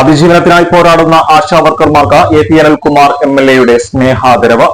അതിജീവനത്തിനായി പോരാടുന്ന Asha വർക്കർമാർക്ക് A P Anilkumar M L എയുടെ സ്നേഹാദരവ്.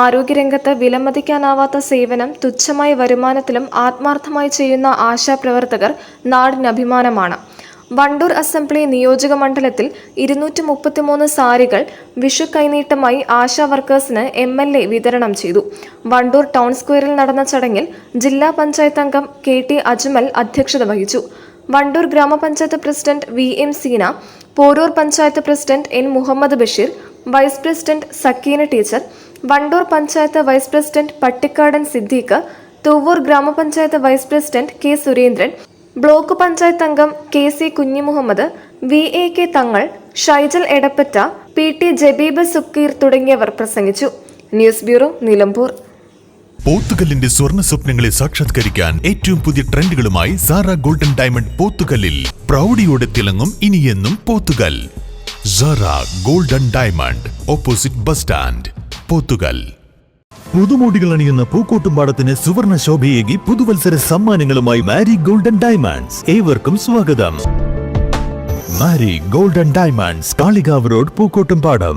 ആരോഗ്യരംഗത്ത് വിലമതിക്കാനാവാത്ത സേവനം തുച്ഛമായ വരുമാനത്തിലും ആത്മാർത്ഥമായി ചെയ്യുന്ന ആശാപ്രവർത്തകർ നാടിന് അഭിമാനമാണ്. വണ്ടൂർ അസംബ്ലി നിയോജക മണ്ഡലത്തിൽ ഇരുന്നൂറ്റി മുപ്പത്തിമൂന്ന് സാരികൾ വിഷു കൈനീട്ടമായി ആശാ വർക്കേഴ്സിന് എം എൽ എ വിതരണം ചെയ്തു. വണ്ടൂർ ടൗൺ സ്ക്വയറിൽ നടന്ന ചടങ്ങിൽ ജില്ലാ പഞ്ചായത്ത് അംഗം കെ ടി അജ്മൽ അധ്യക്ഷത വഹിച്ചു. വണ്ടൂർ ഗ്രാമപഞ്ചായത്ത് president V M Seena Poroor panchayat president N Muhammad Basheer vice president Sakeena teacher Wandoor panchayat vice president Pattikkadan Siddique Thuvvur ഗ്രാമപഞ്ചായത്ത് vice president K Surendran block panchayat അംഗം K C Kunhimuhammad V A K Thangal Shaijal Edappatta P T Jabeeb Sukkeer തുടങ്ങിയവർ പ്രസംഗിച്ചു. News bureau Nilambur പോത്തുകല്ലിന്റെ സ്വർണ സ്വപ്നങ്ങളെ സാക്ഷാത്കരിക്കാൻ ഏറ്റവും പുതിയ ട്രെൻഡുകളുമായി സാറ ഗോൾഡൻ ഡയമണ്ട് പോത്തുകല്ലിൽ പ്രൗഢിയോടെ തിളങ്ങും ഇനിയെന്നും Pothukal. Zara golden diamond opposite bus stand Pothukal. പുതുമോടികൾ അണിയുന്ന പൂക്കോട്ടുംപാടത്തിന് സുവർണ ശോഭയേകി പുതുവത്സര സമ്മാനങ്ങളുമായി മാരി ഗോൾഡൻ ഡയമണ്ട്സ്. ഏവർക്കും സ്വാഗതം. Mari golden diamonds Kalikavu road Pookkottumpadam.